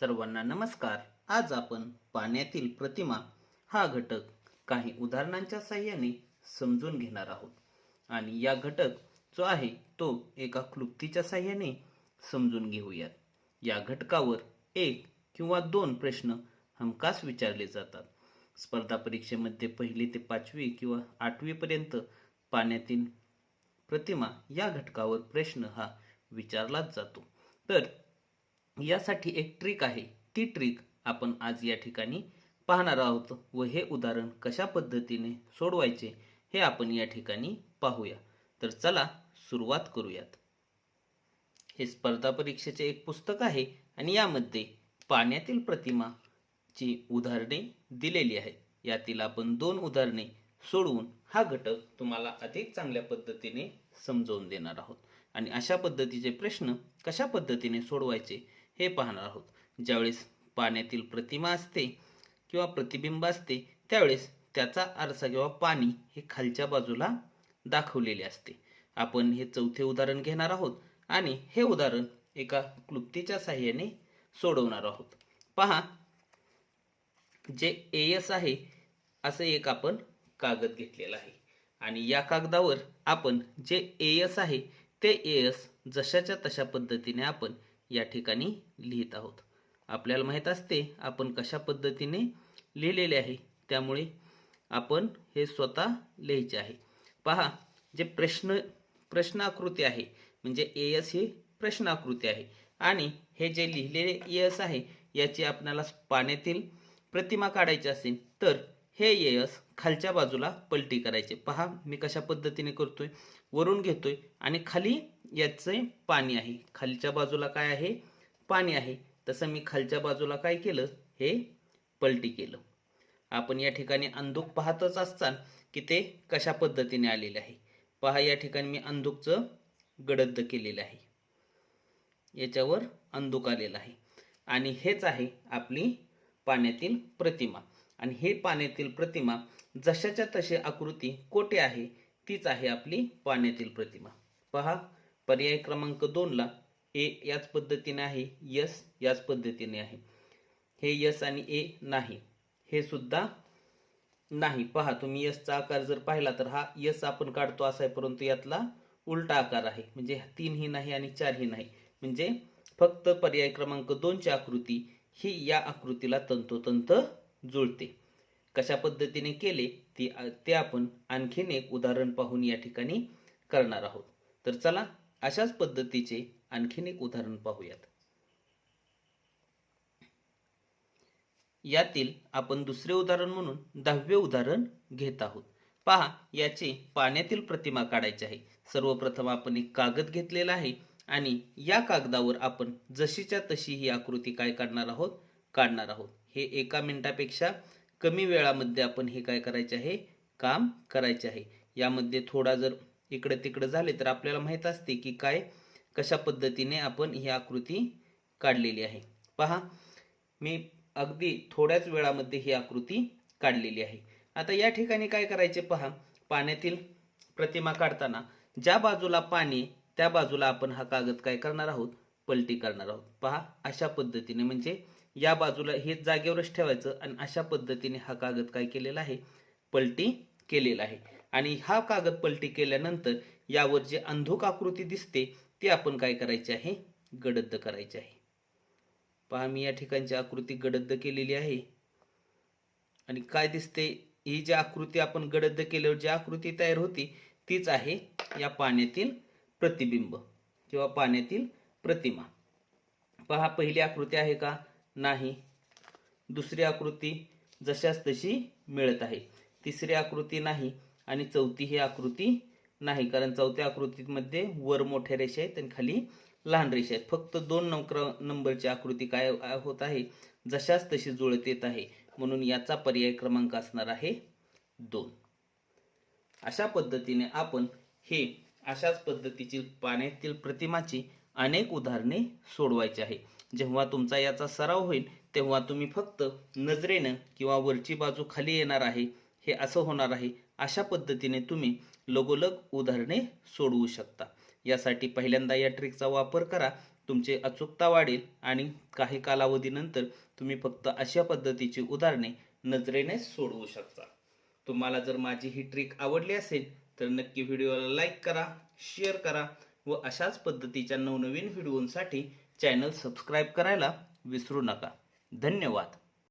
सर्वांना नमस्कार. आज आपण पाण्यातील प्रतिमा हा घटक काही उदाहरणांच्या साह्याने समजून घेणार आहोत. आणि या घटक जो आहे तो एका क्लुप्तीच्या साह्याने समजून घेऊयात. या घटकावर एक किंवा दोन प्रश्न हमखास विचारले जातात. स्पर्धा परीक्षेमध्ये पहिली ते पाचवी किंवा आठवीपर्यंत पाण्यातील प्रतिमा या घटकावर प्रश्न हा विचारलाच जातो. तर यासाठी एक ट्रिक आहे. ती ट्रिक आपण आज या ठिकाणी पाहणार आहोत व हे उदाहरण कशा पद्धतीने सोडवायचे हे आपण या ठिकाणी पाहूया. तर चला सुरुवात करूयात. हे स्पर्धा परीक्षेचे एक पुस्तक आहे आणि यामध्ये पाण्यातील प्रतिमाची उदाहरणे दिलेली आहेत. यातील आपण दोन उदाहरणे सोडवून हा घटक तुम्हाला अधिक चांगल्या पद्धतीने समजवून देणार आहोत. आणि अशा पद्धतीचे प्रश्न कशा पद्धतीने सोडवायचे हे पाहणार आहोत. ज्यावेळेस पाण्यातील प्रतिमा असते किंवा प्रतिबिंब असते त्यावेळेस त्याचा आरसा किंवा पाणी हे खालच्या बाजूला दाखवलेले असते. आपण हे चौथे उदाहरण घेणार आहोत आणि हे उदाहरण एका क्लुप्तीच्या साह्याने सोडवणार आहोत. पहा जे एस आहे असं एक आपण कागद घेतलेला आहे. आणि या कागदावर आपण जे एस आहे ते एस जशाच्या तशा पद्धतीने आपण या ठिकाणी लिहित आहोत. आपल्याला माहीत असते आपण कशा पद्धतीने लिहिलेले आहे. त्यामुळे आपण हे स्वतः लिहायचे आहे. पहा जे प्रश्न प्रश्नाकृती आहे म्हणजे ए एस ही प्रश्नाकृती आहे. आणि हे जे लिहिलेले एस आहे याची आपल्याला पाण्यातील प्रतिमा काढायची असेल तर हे एस खालच्या बाजूला पलटी करायचे. पहा मी कशा पद्धतीने करतोय? वरून घेतोय आणि खाली याचे पाणी आहे. खालच्या बाजूला काय आहे? पाणी आहे. तसं मी खालच्या बाजूला काय केलं? हे पलटी केलं. आपण या ठिकाणी अंधुक पाहतच असताल की ते कशा पद्धतीने आलेले आहे. पहा या ठिकाणी मी अंधुकचं गडद केलेलं आहे. याच्यावर अंधुक आलेलं आहे. आणि हेच आहे आपली पाण्यातील प्रतिमा. आणि हे पाण्यातील प्रतिमा जशाच्या तशी आकृती कोठे आहे? तीच आहे आपली पाण्यातील प्रतिमा. पहा पर्याय क्रमांक दोनला ए याच पद्धतीने आहे यस याच पद्धतीने आहे. हे यस आणि ए नाही हे सुद्धा नाही. पहा तुम्ही यसचा आकार जर पाहिला तर हा यस आपण काढतो असा आहे परंतु यातला उलटा आकार आहे. म्हणजे तीन ही नाही आणि चार ही नाही. म्हणजे फक्त पर्याय क्रमांक दोनची आकृती ही या आकृतीला तंतोतंत जुळते. कशा पद्धतीने केले ती ते आपण आणखीन एक उदाहरण पाहून या ठिकाणी करणार आहोत. तर चला अशाच पद्धतीचे आणखीन एक उदाहरण पाहूयात. यातील आपण दुसरे उदाहरण म्हणून दहावे उदाहरण घेत आहोत. पहा याचे पाण्यातील प्रतिमा काढायची आहे. सर्वप्रथम आपण एक कागद घेतलेला आहे आणि या कागदावर आपण जशीच्या तशी ही आकृती काय काढणार आहोत? काढणार आहोत. हे एका मिनिटापेक्षा कमी वेळामध्ये आपण हे काय करायचे आहे? काम करायचे आहे. यामध्ये थोडा जर इकडे तिकडे झाले तर आपल्याला माहीत असते की काय कशा पद्धतीने आपण ही आकृती काढलेली आहे. पहा मी अगदी थोड्याच वेळामध्ये ही आकृती काढलेली आहे. आता या ठिकाणी काय करायचे पहा पाण्यातील प्रतिमा काढताना ज्या बाजूला पाणी त्या बाजूला आपण हा कागद काय करणार आहोत? पलटी करणार आहोत. पहा अशा पद्धतीने म्हणजे या बाजूला हे जागेवरच ठेवायचं आणि अशा पद्धतीने हा कागद काय केलेला आहे? पलटी केलेला आहे. आणि हा कागद पलटी केल्यानंतर यावर जे अंधुक आकृती दिसते ती आपण काय करायची आहे? गडद्द करायची आहे. पहा मी या ठिकाणची आकृती गडद्द केलेली आहे. आणि काय दिसते? ही जी आकृती आपण गडद्द केल्यावर जी आकृती तयार होती तीच आहे या पाण्यातील प्रतिबिंब किंवा पाण्यातील प्रतिमा. पहा पहिली आकृती आहे का? नाही. दुसरी आकृती जशाच तशी मिळत आहे. तिसरी आकृती नाही. आणि चौथी ही आकृती नाही कारण चौथ्या आकृतीमध्ये वर मोठ्या रेषा आहेत आणि खाली लहान रेषा आहेत. फक्त दोन नंबर नंबरची आकृती काय होत आहे जशाच तशी जुळत येत आहे. म्हणून याचा पर्याय क्रमांक असणार आहे दोन. अशा पद्धतीने आपण हे अशाच पद्धतीची पाण्यातील प्रतिमाची अनेक उदाहरणे सोडवायची आहे. जेव्हा तुमचा याचा सराव होईल तेव्हा तुम्ही फक्त नजरेनं किंवा वरची बाजू खाली येणार आहे. हे असं होणार आहे अशा पद्धतीने तुम्ही लगोलग उदाहरणे सोडवू शकता. यासाठी पहिल्यांदा या ट्रिकचा वापर करा. तुमची अचूकता वाढेल आणि काही कालावधीनंतर तुम्ही फक्त अशा पद्धतीची उदाहरणे नजरेने सोडवू शकता. तुम्हाला जर माझी ही ट्रिक आवडली असेल तर नक्की व्हिडिओला लाईक करा शेअर करा व अशाच पद्धतीच्या नवनवीन व्हिडिओंसाठी चॅनल सबस्क्राईब करायला विसरू नका. धन्यवाद.